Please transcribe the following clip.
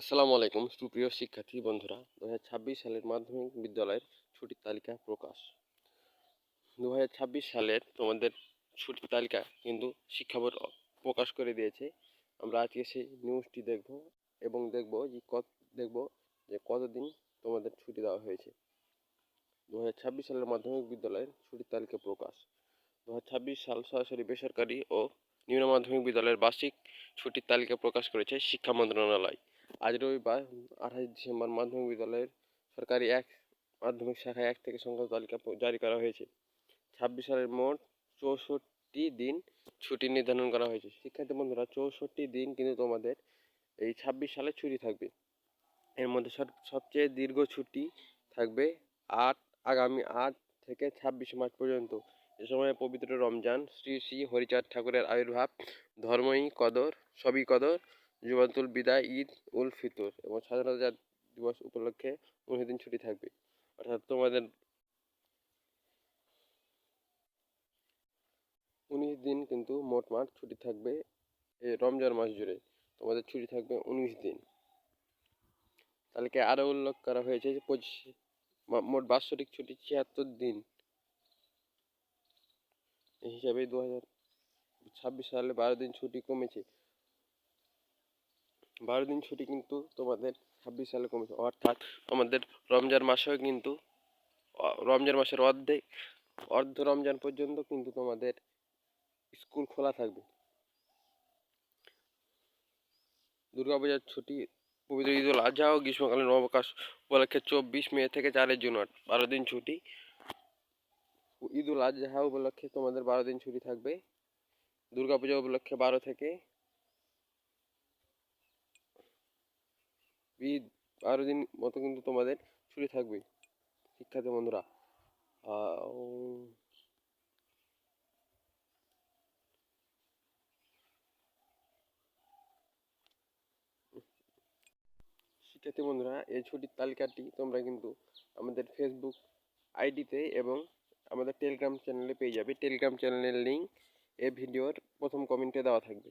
আসসালামু আলাইকুম, সুপ্রিয় শিক্ষার্থী বন্ধুরা দু হাজার ছাব্বিশ সালের মাধ্যমিক বিদ্যালয়ের ছুটির তালিকা প্রকাশ। দু হাজার ছাব্বিশ সালের তোমাদের ছুটির তালিকা কিন্তু শিক্ষা বোর্ড প্রকাশ করে দিয়েছে। আমরা আজকে সেই নিউজটি দেখব এবং দেখব যে কত দেখব যে কতদিন তোমাদের ছুটি দেওয়া হয়েছে। দু হাজার ছাব্বিশ সালের মাধ্যমিক বিদ্যালয়ের ছুটির তালিকা প্রকাশ। দু হাজার ছাব্বিশ সাল সরাসরি বেসরকারি ও নিম্ন মাধ্যমিক বিদ্যালয়ের বার্ষিক ছুটির তালিকা প্রকাশ করেছে শিক্ষা মন্ত্রণালয়। আজ রবিবার, আঠাশ ডিসেম্বর মাধ্যমিক বিদ্যালয়ের সরকারি এক মাধ্যমিক শাখায় এক থেকে সংখ্যা তালিকা জারি করা হয়েছে। ছাব্বিশ সালের মোট চৌষট্টি দিন ছুটি নির্ধারণ করা হয়েছে। শিক্ষার্থী বন্ধুরা, চৌষট্টি দিন কিন্তু তোমাদের এই ছাব্বিশ সালে ছুটি থাকবে। এর মধ্যে সব- সবচেয়ে দীর্ঘ ছুটি থাকবে আট, আগামী আট থেকে ছাব্বিশ মার্চ পর্যন্ত। এ সময় পবিত্র রমজান, শ্রী শ্রী হরিচাঁদ ঠাকুরের আবির্ভাব, ধর্মই কদর, সবই কদর জুমাতুল বিদায়, ঈদ উল ফিতর এবং স্বাধীনতা দিবস উপলক্ষে উনিশ দিন ছুটি থাকবে। অর্থাৎ তোমাদের উনিশ দিন কিন্তু মোটমাট ছুটি থাকবে এই রমজান মাস জুড়ে। তোমাদের ছুটি থাকবে উনিশ দিন। তালিকায় আরও উল্লেখ করা হয়েছে যে পঁচিশ মোট বাৎসরিক ছুটি ছিয়াত্তর দিন। এই হিসাবে দু হাজার ছাব্বিশ সালে বারো দিন ছুটি কমেছে। বারো দিন ছুটি কিন্তু তোমাদের ছাব্বিশ সালে কমেছে। অর্থাৎ আমাদের রমজান মাসেও কিন্তু রমজান মাসের অর্ধেক, অর্ধ রমজান পর্যন্ত কিন্তু তোমাদের স্কুল খোলা থাকবে। দুর্গাপূজার ছুটি, পবিত্র ঈদ উল আজহা ও গ্রীষ্মকালীন অবকাশ উপলক্ষে চব্বিশ মে থেকে চারের জুন বারো দিন ছুটি। ঈদ উল আজহা উপলক্ষে তোমাদের বারো দিন ছুটি থাকবে। দুর্গাপূজা উপলক্ষে বারো থেকে ঈদ বারো দিন মতো কিন্তু তোমাদের ছুটি থাকবে শিক্ষার্থী বন্ধুরা শিক্ষার্থী বন্ধুরা, এই ছুটির তালিকাটি তোমরা কিন্তু আমাদের ফেসবুক আইডিতে এবং আমাদের টেলিগ্রাম চ্যানেলে পেয়ে যাবে। টেলিগ্রাম চ্যানেলের লিঙ্ক এই ভিডিওর প্রথম কমেন্টে দেওয়া থাকবে।